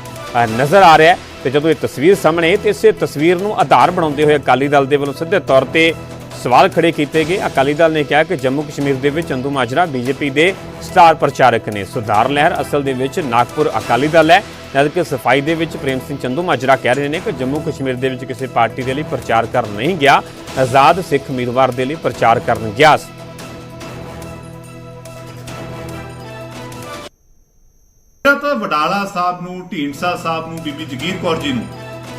ਨਜ਼ਰ ਆ ਰਿਹਾ ਹੈ ਤੇ ਜਦੋਂ ਇਹ ਤਸਵੀਰ ਸਾਹਮਣੇ ਆਈ ਤੇ ਇਸੇ ਤਸਵੀਰ ਨੂੰ ਆਧਾਰ ਬਣਾਉਂਦੇ ਹੋਏ ਅਕਾਲੀ ਦਲ ਦੇ ਵੱਲੋਂ ਸਿੱਧੇ ਤੌਰ ਤੇ ਸਵਾਲ ਖੜੇ ਕੀਤੇ ਗਏ। ਅਕਾਲੀ ਦਲ ਨੇ ਕਿਹਾ ਕਿ ਜੰਮੂ ਕਸ਼ਮੀਰ ਦੇ ਵਿੱਚ ਚੰਦੂ ਮਾਜਰਾ ਬੀਜੇਪੀ ਦੇ ਸਟਾਰ ਪ੍ਰਚਾਰਕ ਨੇ। ਸੁਧਾਰ ਲਹਿਰ ਅਸਲ ਦੇ ਵਿੱਚ ਨਾਗਪੁਰ ਅਕਾਲੀ ਦਲ ਹੈ। ਜਦਕਿ ਸਫ਼ਾਈ ਦੇ ਵਿੱਚ ਪ੍ਰੇਮ ਸਿੰਘ ਚੰਦੂ ਮਾਜਰਾ ਕਹਿ ਰਹੇ ਨੇ ਕਿ ਜੰਮੂ ਕਸ਼ਮੀਰ ਦੇ ਵਿੱਚ ਕਿਸੇ ਪਾਰਟੀ ਦੇ ਲਈ ਪ੍ਰਚਾਰ ਕਰਨ ਨਹੀਂ ਗਿਆ। ਆਜ਼ਾਦ ਸਿੱਖ ਉਮੀਦਵਾਰ ਦੇ ਲਈ ਪ੍ਰਚਾਰ ਕਰਨ ਗਿਆ ਸੀ। ਤਾਂ ਵਡਾਲਾ ਸਾਹਿਬ ਨੂੰ, ਢੀਂਡਸਾ ਸਾਹਿਬ ਨੂੰ, ਬੀਬੀ ਜਗੀਰ ਕੌਰ ਜੀ ਨੂੰ,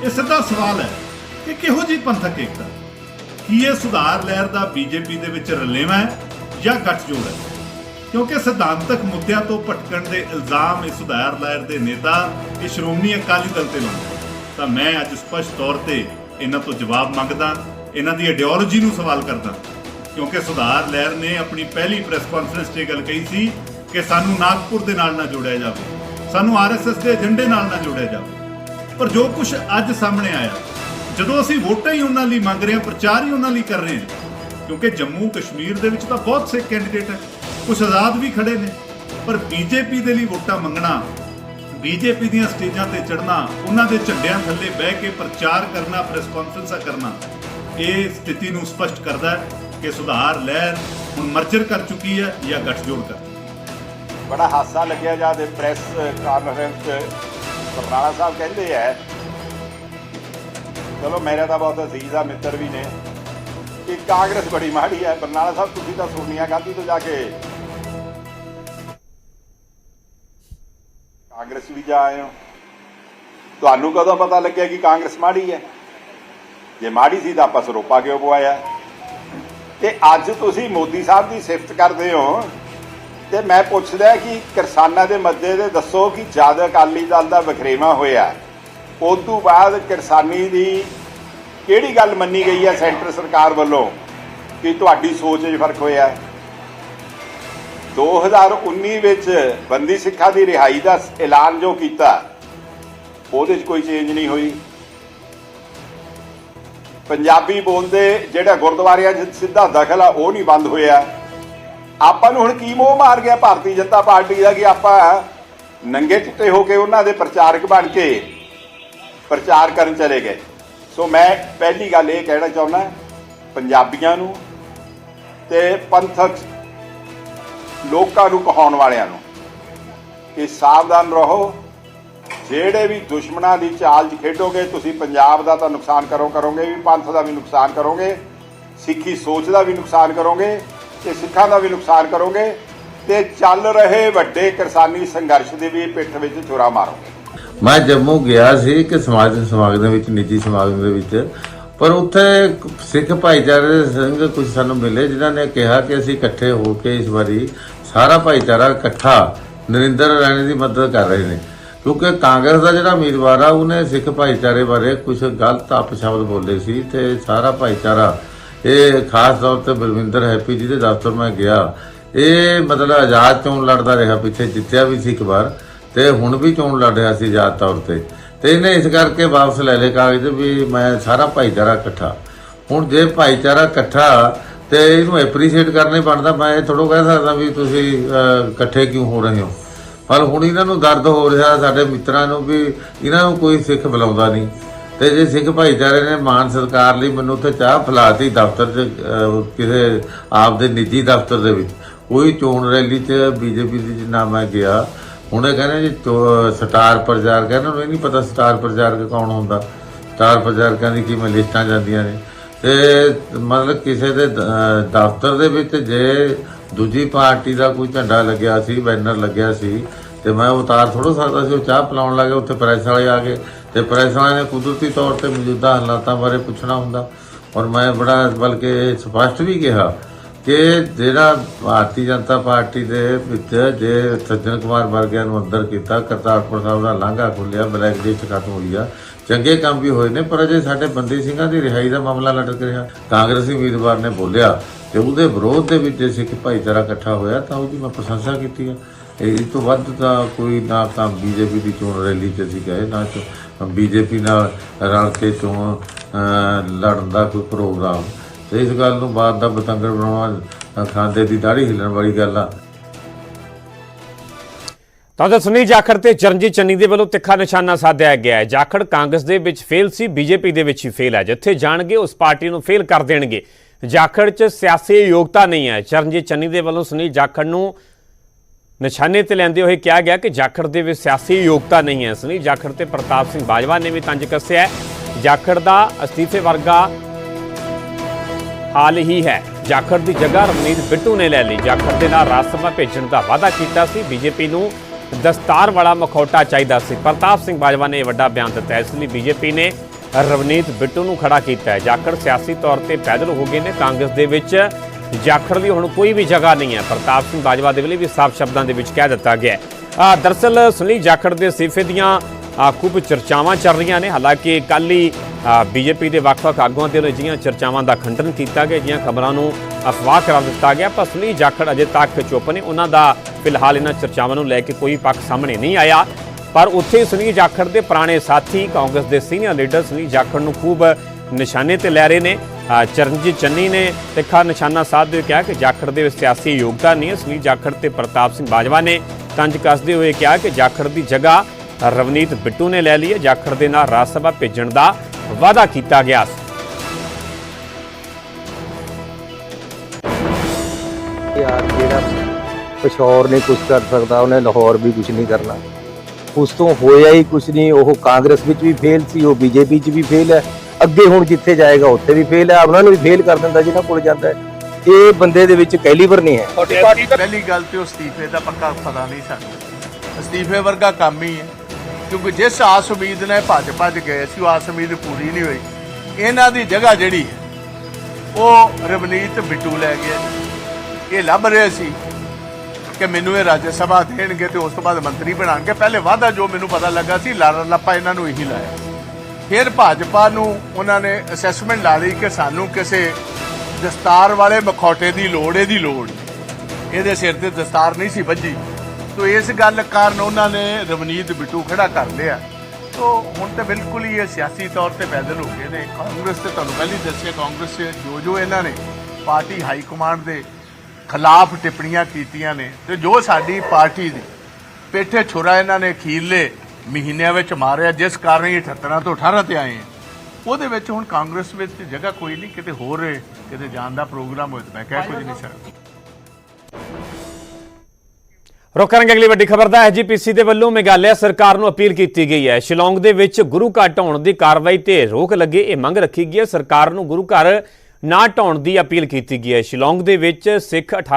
ਇਹ ਸਿੱਧਾ ਸਵਾਲ ਹੈ ਕਿ ਕਿਹੋ ਜੀ ਪੰਥਕ ਏਕਤਾ? ਕੀ ਇਹ ਸੁਧਾਰ ਲਹਿਰ ਦਾ ਬੀਜੇਪੀ ਦੇ ਵਿੱਚ ਰਲੇਵਾਂ ਹੈ ਜਾਂ ਗੱਠਜੋੜ ਹੈ? ਕਿਉਂਕਿ ਸਿਧਾਂਤਕ ਮੁੱਦਿਆਂ ਤੋਂ ਭਟਕਣ ਦੇ ਇਲਜ਼ਾਮ ਇਸ ਸੁਧਾਰ ਲਹਿਰ ਦੇ ਨੇਤਾ ਇਹ ਸ਼੍ਰੋਮਣੀ ਅਕਾਲੀ ਦਲ ਤੇ ਲਾਉਂਦੇ ਤਾਂ ਮੈਂ ਅੱਜ ਸਪਸ਼ਟ ਤੌਰ ਤੇ ਇਹਨਾਂ ਤੋਂ ਜਵਾਬ ਮੰਗਦਾ, ਇਹਨਾਂ ਦੀ ਆਈਡੀਓਲੋਜੀ ਨੂੰ ਸਵਾਲ ਕਰਦਾ। ਕਿਉਂਕਿ ਸੁਧਾਰ ਲਹਿਰ ਨੇ ਆਪਣੀ ਪਹਿਲੀ ਪ੍ਰੈਸ ਕਾਨਫਰੰਸ 'ਤੇ ਇਹ ਗੱਲ ਕਹੀ ਸੀ ਕਿ ਸਾਨੂੰ ਨਾਗਪੁਰ ਦੇ ਨਾਲ ਨਾ ਜੋੜਿਆ ਜਾਵੇ, ਸਾਨੂੰ ਆਰਐਸਐਸ ਦੇ ਏਜੰਡੇ ਨਾਲ ਨਾ ਜੋੜਿਆ ਜਾਵੇ। ਪਰ ਜੋ ਕੁਝ ਅੱਜ ਸਾਹਮਣੇ ਆਇਆ, ਜਦੋਂ ਅਸੀਂ ਵੋਟਾਂ ਹੀ ਉਹਨਾਂ ਲਈ ਮੰਗ ਰਹੇ ਹਾਂ, ਪ੍ਰਚਾਰ ਹੀ ਉਹਨਾਂ ਲਈ ਕਰ ਰਹੇ ਹਾਂ, ਕਿਉਂਕਿ ਜੰਮੂ ਕਸ਼ਮੀਰ ਦੇ ਵਿੱਚ ਤਾਂ ਬਹੁਤ ਸੇ ਕੈਂਡੀਡੇਟ ਹੈ। ਕੁਝ ਆਜ਼ਾਦ ਵੀ ਖੜੇ ਨੇ। ਪਰ ਬੀਜੇਪੀ ਦੇ ਲਈ ਵੋਟਾਂ ਮੰਗਣਾ, ਬੀਜੇਪੀ ਦੀਆਂ ਸਟੇਜਾਂ ਤੇ ਚੜ੍ਹਨਾ, ਉਹਨਾਂ ਦੇ ਝੰਡਿਆਂ ਥੱਲੇ ਬਹਿ ਕੇ ਪ੍ਰਚਾਰ ਕਰਨਾ ਪ੍ਰੈਸ ਕਾਨਫਰੰਸਾਂ ਕਰਨਾ, ਇਹ ਸਥਿਤੀ ਨੂੰ ਸਪਸ਼ਟ ਕਰਦਾ ਹੈ ਕਿ ਸੁਧਾਰ, ਲਹਿਰ ਹੁਣ ਮਰਜਰ ਕਰ ਚੁੱਕੀ ਹੈ ਜਾਂ ਗੱਠਜੋੜ ਕਰ ਬੜਾ ਹਾਸਾ ਲੱਗਿਆ ਜਦ ਪ੍ਰੈਸ ਕਾਨਫਰੰਸ 'ਚ ਬਰਨਾਲਾ ਸਾਹਿਬ ਕਹਿੰਦੇ ਐ ਚਲੋ ਮੇਰਾ ਤਾਂ ਬਹੁਤ ਅਜ਼ੀਜ਼ ਆ, ਮਿੱਤਰ ਵੀ ਨੇ, ਕਿ ਕਾਂਗਰਸ ਬੜੀ ਮਾੜੀ ਹੈ, ਬਰਨਾਲਾ ਸਾਹਿਬ ਤੁਸੀਂ ਤਾਂ ਸੋਨੀਆ ਗਾਂਧੀ ਤੋਂ ਜਾ ਕੇ ਕਾਂਗਰਸ ਵੀ ਜਾ ਆਏ ਹੋ। ਤੁਹਾਨੂੰ ਕਦੋਂ ਪਤਾ ਲੱਗਿਆ ਕਿ ਕਾਂਗਰਸ ਮਾੜੀ ਹੈ? ਜੇ ਮਾੜੀ ਸੀ ਤਾਂ ਆਪਾਂ ਸਰੋਪਾ ਕਿਉਂ ਪਵਾਇਆ? ਤੇ ਅੱਜ ਤੁਸੀਂ ਮੋਦੀ ਸਾਹਿਬ ਦੀ ਸਿਫਤ ਕਰਦੇ ਹੋ ਤੇ ਮੈਂ ਪੁੱਛਦਾ ਕਿ ਕਿਸਾਨਾਂ ਦੇ ਮੱਦੇ ਦੇ ਦੱਸੋ ਕਿ ਜਦ ਅਕਾਲੀ ਦਲ ਦਾ ਵਖਰੇਵਾ ਹੋਇਆ, ਉਸ ਤੋਂ ਬਾਅਦ ਕਿਸਾਨੀ ਦੀ ਕਿਹੜੀ ਗੱਲ ਮੰਨੀ ਗਈ ਹੈ ਸੈਂਟਰ ਸਰਕਾਰ ਵੱਲੋਂ ਕਿ ਤੁਹਾਡੀ ਸੋਚ 'ਚ ਫ਼ਰਕ ਹੋਇਆ ਹੈ? 2019 ਵਿੱਚ ਬੰਦੀ ਸਿੱਖਾਂ ਦੀ ਰਿਹਾਈ ਦਾ ਐਲਾਨ ਜੋ ਕੀਤਾ, ਉਹਦੇ 'ਚ ਕੋਈ ਚੇਂਜ ਨਹੀਂ ਹੋਈ। ਪੰਜਾਬੀ ਬੋਲਦੇ ਜਿਹੜਾ ਗੁਰਦੁਆਰਿਆਂ 'ਚ ਸਿੱਧਾ ਦਖਲ ਆ, ਉਹ ਨਹੀਂ ਬੰਦ ਹੋਇਆ। ਆਪਾਂ ਨੂੰ ਹੁਣ ਕੀ ਮੋਹ ਮਾਰ ਗਿਆ ਭਾਰਤੀ ਜਨਤਾ ਪਾਰਟੀ ਦਾ ਕਿ ਆਪਾਂ ਨੰਗੇ ਚਿੱਟੇ ਹੋ ਕੇ ਉਹਨਾਂ ਦੇ ਪ੍ਰਚਾਰਕ ਬਣ ਕੇ ਪ੍ਰਚਾਰ ਕਰਨ ਚਲੇ ਗਏ। ਸੋ ਮੈਂ ਪਹਿਲੀ ਗੱਲ ਇਹ ਕਹਿਣਾ ਚਾਹੁੰਦਾ, ਪੰਜਾਬੀਆਂ ਨੂੰ ਤੇ ਪੰਥਕ ਲੋਕਾਂ ਨੂੰ ਕਹਾਉਣ ਵਾਲਿਆਂ ਨੂੰ ਕਿ ਸਾਵਧਾਨ ਰਹੋ। ਜਿਹੜੇ ਵੀ ਦੁਸ਼ਮਣਾਂ ਦੀ ਚਾਲ 'ਚ ਖੇਡੋਗੇ, ਤੁਸੀਂ ਪੰਜਾਬ ਦਾ ਤਾਂ ਨੁਕਸਾਨ ਕਰੋ ਕਰੋਗੇ ਵੀ, ਪੰਥ ਦਾ ਵੀ ਨੁਕਸਾਨ ਕਰੋਗੇ, ਸਿੱਖੀ ਸੋਚ ਦਾ ਵੀ ਨੁਕਸਾਨ ਕਰੋਗੇ ਤੇ ਸਿੱਖਾਂ ਦਾ ਵੀ ਨੁਕਸਾਨ ਕਰੋਗੇ ਤੇ ਚੱਲ ਰਹੇ ਵੱਡੇ ਕਿਸਾਨੀ ਸੰਘਰਸ਼ ਦੇ ਵੀ ਪਿੱਠ ਵਿੱਚ ਛੁਰਾ ਮਾਰੋਗੇ। ਮੈਂ ਜੰਮੂ ਗਿਆ ਸੀ ਕਿ ਸਮਾਜ ਸਮਾਗਮ ਦੇ ਵਿੱਚ, ਨਿੱਜੀ ਸਮਾਗਮ ਦੇ ਵਿੱਚ ਪਰ ਉੱਥੇ ਸਿੱਖ ਭਾਈਚਾਰੇ ਦੇ ਸਿੰਘ ਕੁਝ ਸਾਨੂੰ ਮਿਲੇ, ਜਿਨ੍ਹਾਂ ਨੇ ਕਿਹਾ ਕਿ ਅਸੀਂ ਇਕੱਠੇ ਹੋ ਕੇ ਇਸ ਵਾਰੀ ਸਾਰਾ ਭਾਈਚਾਰਾ ਇਕੱਠਾ ਨਰਿੰਦਰ ਰਾਣੇ ਦੀ ਮਦਦ ਕਰ ਰਹੇ ਨੇ। ਕਿਉਂਕਿ ਕਾਂਗਰਸ ਦਾ ਜਿਹੜਾ ਉਮੀਦਵਾਰ ਆ, ਉਹਨੇ ਸਿੱਖ ਭਾਈਚਾਰੇ ਬਾਰੇ ਕੁਝ ਗਲਤ ਅਪਸ਼ਬਦ ਬੋਲੇ ਸੀ ਤੇ ਸਾਰਾ ਭਾਈਚਾਰਾ, ਇਹ ਖਾਸ ਤੌਰ ਤੇ ਬਲਵਿੰਦਰ ਹੈਪੀ ਜੀ ਦੇ ਦਫ਼ਤਰ ਮੈਂ ਗਿਆ। ਇਹ ਮਤਲਬ ਆਜ਼ਾਦ ਚੋਣ ਲੜਦਾ ਰਿਹਾ, ਪਿੱਛੇ ਜਿੱਤਿਆ ਵੀ ਸੀ ਇੱਕ ਵਾਰ, ਤੇ ਹੁਣ ਵੀ ਚੋਣ ਲੜ ਰਿਹਾ ਸੀ ਆਜ਼ਾਦ ਤੌਰ ਤੇ। ਤੇ ਇਹਨੇ ਇਸ ਕਰਕੇ ਵਾਪਸ ਲੈ ਲਏ ਕਾਗਜ਼ ਵੀ ਮੈਂ ਸਾਰਾ ਭਾਈਚਾਰਾ ਇਕੱਠਾ। ਹੁਣ ਜੇ ਭਾਈਚਾਰਾ ਇਕੱਠਾ ਤੇ ਇਹਨੂੰ ਐਪਰੀਸ਼ੀਏਟ ਕਰਨੇ ਬਣਦਾ, ਮੈਂ ਇਹ ਥੋੜੋ ਕਹਿ ਸਕਦਾ ਵੀ ਤੁਸੀਂ ਇਕੱਠੇ ਕਿਉਂ ਹੋ ਰਹੇ ਹੋ? ਪਰ ਹੁਣ ਇਹਨਾਂ ਨੂੰ ਦਰਦ ਹੋ ਰਿਹਾ, ਸਾਡੇ ਮਿੱਤਰਾਂ ਨੂੰ ਵੀ, ਇਹਨਾਂ ਨੂੰ ਕੋਈ ਸਿੱਖ ਬੁਲਾਉਂਦਾ ਨਹੀਂ। ਤੇ ਜੇ ਸਿੱਖ ਭਾਈਚਾਰੇ ਨੇ ਮਾਨ ਸਤਿਕਾਰ ਲਈ ਮੈਨੂੰ ਉੱਥੇ ਚਾਹ ਫਲਾਤੀ ਦਫ਼ਤਰ 'ਚ ਕਿਸੇ ਆਪ ਦੇ ਨਿੱਜੀ ਦਫ਼ਤਰ ਦੇ ਵਿੱਚ। ਕੋਈ ਚੋਣ ਰੈਲੀ 'ਚ ਬੀਜੇਪੀ ਦੀ ਨਾ ਮੈਂ ਗਿਆ ਹੁਣ ਇਹ ਕਹਿੰਦੇ ਜੀ ਚੋ- ਸਟਾਰ ਪ੍ਰਚਾਰਕ ਇਹਨਾਂ ਨੂੰ ਇਹ ਨਹੀਂ ਪਤਾ ਸਟਾਰ ਪ੍ਰਚਾਰਕ ਕੌਣ ਹੁੰਦਾ। ਸਟਾਰ ਪ੍ਰਚਾਰਕਾਂ ਦੀ ਕਿਵੇਂ ਲਿਸਟਾਂ ਜਾਂਦੀਆਂ ਨੇ। ਤੇ ਮਤਲਬ ਕਿਸੇ ਦੇ ਦ- ਅਹ, ਦਫ਼ਤਰ ਦੇ ਵਿੱਚ ਜੇ ਦੂਜੀ ਪਾਰਟੀ ਦਾ ਕੋਈ ਝੰਡਾ ਲੱਗਿਆ ਸੀ ਬੈਨਰ ਲੱਗਿਆ ਸੀ ਤੇ ਮੈਂ ਉਤਾਰ ਥੋੜੋ ਸਕਦਾ ਸੀ ਉਹ ਚਾਹ ਪਿਲਾਉਣ ਲੱਗੇ ਉੱਥੇ ਪ੍ਰੈਸ ਵਾਲੇ ਆ ਗਏ। ਤੇ ਪ੍ਰੈਸ ਵਾਲਿਆਂ ਨੇ ਕੁਦਰਤੀ ਤੌਰ ਤੇ ਮੌਜੂਦਾ ਹਾਲਾਤਾਂ ਬਾਰੇ ਪੁੱਛਣਾ ਹੁੰਦਾ। ਔਰ ਮੈਂ ਬੜਾ ਬਲਕਿ ਸਪਸ਼ਟ ਵੀ ਕਿਹਾ ਕਿ ਜਿਹੜਾ ਭਾਰਤੀ ਜਨਤਾ ਪਾਰਟੀ ਦੇ ਵਿੱਚ ਜੇ ਸੱਜਣ ਕੁਮਾਰ ਵਰਗਿਆਂ ਨੂੰ ਅੰਦਰ ਕੀਤਾ, ਕਰਤਾਰਪੁਰ ਸਾਹਿਬ ਦਾ ਲਾਂਘਾ ਖੁੱਲਿਆ ਬਲੈਕ ਲਿਸਟ ਖਤਮ ਹੋਈ ਆ। ਚੰਗੇ ਕੰਮ ਵੀ ਹੋਏ ਨੇ, ਪਰ ਅਜੇ ਸਾਡੇ ਬੰਦੀ ਸਿੰਘਾਂ ਦੀ ਰਿਹਾਈ ਦਾ ਮਾਮਲਾ ਲਟਕ ਰਿਹਾ। ਕਾਂਗਰਸੀ ਉਮੀਦਵਾਰ ਨੇ ਬੋਲਿਆ ਤੇ ਉਹਦੇ ਵਿਰੋਧ ਦੇ ਵਿੱਚ ਜੇ ਸਿੱਖ ਭਾਈਚਾਰਾ ਇਕੱਠਾ ਹੋਇਆ, ਤਾਂ ਉਹਦੀ ਮੈਂ ਪ੍ਰਸ਼ੰਸਾ ਕੀਤੀ ਹੈ ਇਹ ਇਸ ਤੋਂ ਵੱਧ ਤਾਂ ਕੋਈ ਨਾ ਤਾਂ ਬੀਜੇਪੀ ਦੀ ਚੋਣ ਰੈਲੀ 'ਚ ਅਸੀਂ ਗਏ, ਨਾ ਬੀਜੇਪੀ ਨਾਲ ਰਲ ਕੇ ਚੋਣ ਲੜਨ ਦਾ ਕੋਈ ਪ੍ਰੋਗਰਾਮ। ਤੇ ਇਸ ਗੱਲ ਨੂੰ ਬਾਤ ਦਾ ਬਤੰਗੜ ਬਣਾਉਣਾ ਖਾਂਦੇ ਦੀ ਦਾੜੀ ਹਿੱਲਣ ਵਾਲੀ ਗੱਲ ਆ। ਤਾਂ ਤਾਂ ਸੁਨੀਲ ਜਾਖੜ ਤੇ ਚਰਨਜੀਤ ਚੰਨੀ ਦੇ ਵੱਲੋਂ ਤਿੱਖਾ ਨਿਸ਼ਾਨਾ ਸਾਧਿਆ ਗਿਆ ਹੈ। ਜਾਖੜ ਕਾਂਗਰਸ ਦੇ ਵਿੱਚ ਫੇਲ ਸੀ, ਬੀਜੇਪੀ ਦੇ ਵਿੱਚ ਹੀ ਫੇਲ ਹੈ। ਜਿੱਥੇ ਜਾਣਗੇ, ਉਸ ਪਾਰਟੀ ਨੂੰ ਫੇਲ ਕਰ ਦੇਣਗੇ। ਜਾਖੜ 'ਚ ਸਿਆਸੀ ਯੋਗਤਾ ਨਹੀਂ ਹੈ। ਚਰਨਜੀਤ ਚੰਨੀ ਦੇ ਵੱਲੋਂ ਸੁਨੀਲ ਜਾਖੜ ਨੂੰ ਨਿਸ਼ਾਨੇ ਤੇ ਲੈਂਦੇ ਹੋਏ ਕਿਹਾ ਗਿਆ ਕਿ ਜਾਖੜ ਦੇ ਵਿੱਚ ਸਿਆਸੀ ਯੋਗਤਾ ਨਹੀਂ ਹੈ। ਸੁਨੀਲ ਜਾਖੜ ਤੇ ਪ੍ਰਤਾਪ ਸਿੰਘ ਬਾਜਵਾ ਨੇ ਵੀ ਤੰਜ ਕੱਸਿਆ ਜਾਖੜ ਦਾ ਅਸਤੀਫੇ ਵਰਗਾ ਹਾਲ ਹੀ ਹੈ। ਜਾਖੜ ਦੀ ਜਗ੍ਹਾ ਰਵਨੀਤ ਬਿੱਟੂ ਨੇ ਲੈ ਲਈ। ਜਾਖੜ ਦੇ ਨਾਲ ਰਾਜ ਸਭਾ ਭੇਜਣ ਦਾ ਵਾਅਦਾ ਕੀਤਾ ਸੀ। ਬੀਜੇਪੀ ਨੂੰ ਦਸਤਾਰ ਵਾਲਾ ਮਖੌਟਾ ਚਾਹੀਦਾ ਸੀ। ਪ੍ਰਤਾਪ ਸਿੰਘ ਬਾਜਵਾ ਨੇ ਇਹ ਵੱਡਾ ਬਿਆਨ ਦਿੱਤਾ। ਇਸ ਲਈ ਬੀਜੇਪੀ ਨੇ ਰਵਨੀਤ ਬਿੱਟੂ ਨੂੰ ਖੜਾ ਕੀਤਾ ਹੈ। ਜਾਖੜ ਸਿਆਸੀ ਤੌਰ ਤੇ ਪੈਦਲ ਹੋ ਗਏ ਨੇ। ਕਾਂਗਰਸ ਦੇ ਵਿੱਚ ਜਾਖੜ ਦੀ ਹੁਣ ਕੋਈ ਵੀ ਜਗ੍ਹਾ ਨਹੀਂ ਹੈ। ਪ੍ਰਤਾਪ ਸਿੰਘ ਬਾਜਵਾ ਦੇ ਵੇਲੇ ਵੀ ਸਾਫ਼ ਸ਼ਬਦਾਂ ਦੇ ਵਿੱਚ ਕਹਿ ਦਿੱਤਾ ਗਿਆ ਹੈ। ਆ, ਦਰਸਲ ਸੁਨੀਲ ਜਾਖੜ ਦੇ ਅਸਤੀਫੇ ਦੀਆਂ ਖੂਬ ਚਰਚਾਵਾਂ ਚੱਲ ਰਹੀਆਂ ਨੇ। ਹਾਲਾਂਕਿ ਕੱਲ ਹੀ ਬੀਜੇਪੀ ਦੇ ਵੱਖ-ਵੱਖ ਆਗੂਆਂ ਦੇ ਵੱਲੋਂ ਅਜਿਹੀਆਂ ਚਰਚਾਵਾਂ ਦਾ ਖੰਡਨ ਕੀਤਾ ਗਿਆ, ਜਿਹੀਆਂ ਖਬਰਾਂ ਨੂੰ ਅਫਵਾਹ ਕਰਾਰ ਦਿੱਤਾ ਗਿਆ। ਪਰ ਸੁਨੀਲ ਜਾਖੜ ਅਜੇ ਤੱਕ ਚੁੱਪ ਨੇ। ਉਹਨਾਂ ਦਾ ਫਿਲਹਾਲ ਇਹਨਾਂ ਚਰਚਾਵਾਂ ਨੂੰ ਲੈ ਕੇ ਕੋਈ ਪੱਖ ਸਾਹਮਣੇ ਨਹੀਂ ਆਇਆ। ਪਰ ਉੱਥੇ ਸੁਨੀਲ ਜਾਖੜ ਦੇ ਪੁਰਾਣੇ ਸਾਥੀ, ਕਾਂਗਰਸ ਦੇ ਸੀਨੀਅਰ ਲੀਡਰ ਸੁਨੀਲ ਜਾਖੜ ਨੂੰ ਖੂਬ ਨਿਸ਼ਾਨੇ ਤੇ ਲੈ ਰਹੇ ਨੇ। ਚਰਨਜੀਤ ਚੰਨੀ ਨੇ ਤਿੱਖਾ ਨਿਸ਼ਾਨਾ ਸਾਧਦੇ ਹੋਏ ਕਿਹਾ ਕਿ ਜਾਖੜ ਦੇ ਸਿਆਸੀ ਯੋਗਤਾ ਨਹੀਂ ਸੁਨੀਲ ਜਾਖੜ ਤੇ ਪ੍ਰਤਾਪ ਸਿੰਘ ਬਾਜਵਾ ਨੇ ਤੰਜ ਕੱਸਦੇ ਹੋਏ ਕਿਹਾ ਕਿ ਜਾਖੜ ਦੀ ਜਗ੍ਹਾ ਰਵਨੀਤ ਬਿੱਟੂ ਨੇ ਲੈ ਲਈ ਹੈ। ਜਾਖੜ ਦੇ ਨਾਲ ਰਾਜ ਸਭਾ ਭੇਜਣ ਦਾ ਵਾਅਦਾ ਕੀਤਾ ਗਿਆ ਸੀ। ਯਾਰ ਜਿਹੜਾ ਪਿਸ਼ੌਰ ਨਹੀਂ ਕੁਝ ਕਰ ਸਕਦਾ ਉਹਨੇ ਲਾਹੌਰ ਵੀ ਕੁਝ ਨਹੀਂ ਕਰਨਾ। ਉਸ ਤੋਂ ਹੋਇਆ ਹੀ ਕੁਝ ਨਹੀਂ ਉਹ ਕਾਂਗਰਸ ਵਿੱਚ ਵੀ ਫੇਲ ਸੀ ਉਹ ਬੀਜੇਪੀ 'ਚ ਵੀ ਫੇਲ ਹੈ। ਅੱਗੇ ਹੁਣ ਜਿੱਥੇ ਜਾਏਗਾ ਉੱਥੇ ਵੀ ਫੇਲ ਹੈ। ਉਹਨਾਂ ਨੂੰ ਵੀ ਫੇਲ ਕਰ ਦਿੰਦਾ ਜਿਹਨਾਂ ਕੋਲ ਜਾਂਦਾ ਹੈ। ਇਹ ਬੰਦੇ ਦੇ ਵਿੱਚ ਕੈਲੀਬਰ ਨਹੀਂ ਹੈ। ਪਹਿਲੀ ਗੱਲ ਤੇ ਉਹ ਅਸਤੀਫੇ ਦਾ ਪੱਕਾ ਪਤਾ ਨਹੀਂ ਸਾਨੂੰ। ਅਸਤੀਫੇ ਵਰਗਾ ਕੰਮ ਹੀ ਹੈ। ਕਿਉਂਕਿ ਜਿਸ ਆਸ ਉਮੀਦ ਨੇ ਭੱਜ ਭੱਜ ਗਏ ਸੀ ਉਹ ਆਸ ਉਮੀਦ ਪੂਰੀ ਨਹੀਂ ਹੋਈ। ਇਹਨਾਂ ਦੀ ਜਗ੍ਹਾ ਜਿਹੜੀ ਉਹ ਰਵਨੀਤ ਬਿੱਟੂ ਲੈ ਗਿਆ। ਇਹ ਲੱਭ ਰਹੇ ਸੀ ਕਿ ਮੈਨੂੰ ਇਹ ਰਾਜ ਸਭਾ ਦੇਣਗੇ ਤੇ ਉਸ ਤੋਂ ਬਾਅਦ ਮੰਤਰੀ ਬਣਾਣਗੇ। ਪਹਿਲੇ ਵਾਅਦਾ ਜੋ ਮੈਨੂੰ ਪਤਾ ਲੱਗਾ ਸੀ, ਲਾਰਾ ਲੱਪਾ ਇਹਨਾਂ ਨੂੰ ਇਹੀ ਲਾਇਆ। ਫਿਰ ਭਾਜਪਾ ਨੂੰ ਉਹਨਾਂ ਨੇ ਅਸੈਸਮੈਂਟ ਲਾ ਲਈ ਕਿ ਸਾਨੂੰ ਕਿਸੇ ਦਸਤਾਰ ਵਾਲੇ ਮਖੌਟੇ ਦੀ ਲੋੜ, ਇਹਦੀ ਲੋੜ। ਇਹਦੇ ਸਿਰ ਤੇ ਦਸਤਾਰ ਨਹੀਂ ਸੀ ਵੱਜੀ। ਸੋ ਇਸ ਗੱਲ ਕਾਰਨ ਉਹਨਾਂ ਨੇ ਰਵਨੀਤ ਬਿੱਟੂ ਖੜਾ ਕਰ ਲਿਆ। ਸੋ ਹੁਣ ਤਾਂ ਬਿਲਕੁਲ ਹੀ ਇਹ ਸਿਆਸੀ ਤੌਰ ਤੇ ਪੈਦਲ ਹੋ ਗਏ ਨੇ। ਕਾਂਗਰਸ ਤੇ ਤੁਹਾਨੂੰ ਪਹਿਲੀ ਦੱਸਿਆ, ਕਾਂਗਰਸ 'ਚ ਜੋ ਜੋ ਇਹਨਾਂ ਨੇ ਪਾਰਟੀ ਹਾਈ ਕਮਾਂਡ ਦੇ ਖਿਲਾਫ ਟਿੱਪਣੀਆਂ ਕੀਤੀਆਂ ਨੇ ਤੇ ਜੋ ਸਾਡੀ ਪਾਰਟੀ ਦੀ ਪੇਠੇ ਛੁਰਾ ਇਹਨਾਂ ਨੇ ਅਖੀਰਲੇ ਮਹੀਨਿਆਂ ਵਿੱਚ ਮਾਰਿਆ, ਜਿਸ ਕਾਰਨ ਇਹ 78 ਤੋਂ 18 ਤੇ ਆਏ ਆ ਉਹਦੇ ਵਿੱਚ ਹੁਣ ਕਾਂਗਰਸ ਵਿੱਚ ਜਗ੍ਹਾ ਕੋਈ ਨਹੀਂ, ਕਿਤੇ ਹੋਰ ਕਿਤੇ ਜਾਣ ਦਾ ਪ੍ਰੋਗਰਾਮ ਹੋਏ ਤਾਂ ਮੈਂ ਕਹਿ ਕੁਝ ਨਹੀਂ ਸਕਦਾ। ਰੁਕ ਕਰਾਂਗੇ ਅਗਲੀ ਵੱਡੀ ਖਬਰ ਦਾ ਐਜੀਪੀਸੀ ਦੇ ਵੱਲੋਂ ਮੇਘਾਲਿਆ ਸਰਕਾਰ ਨੂੰ ਅਪੀਲ ਕੀਤੀ ਗਈ ਹੈ। ਸ਼ਿਲੌਂਗ ਦੇ ਵਿੱਚ ਗੁਰੂ ਘਰ ਢਾਉਣ ਦੀ ਕਾਰਵਾਈ ਤੇ ਰੋਕ ਲੱਗੇ ਇਹ ਮੰਗ ਰੱਖੀ ਗਈ ਹੈ। ਸਰਕਾਰ ਨੂੰ ਗੁਰੂ ਘਰ ਨਾ ਢਾਉਣ ਦੀ ਅਪੀਲ ਕੀਤੀ ਗਈ ਹੈ। ਸ਼ਿਲੌਂਗ ਦੇ ਵਿੱਚ ਸਿੱਖ 18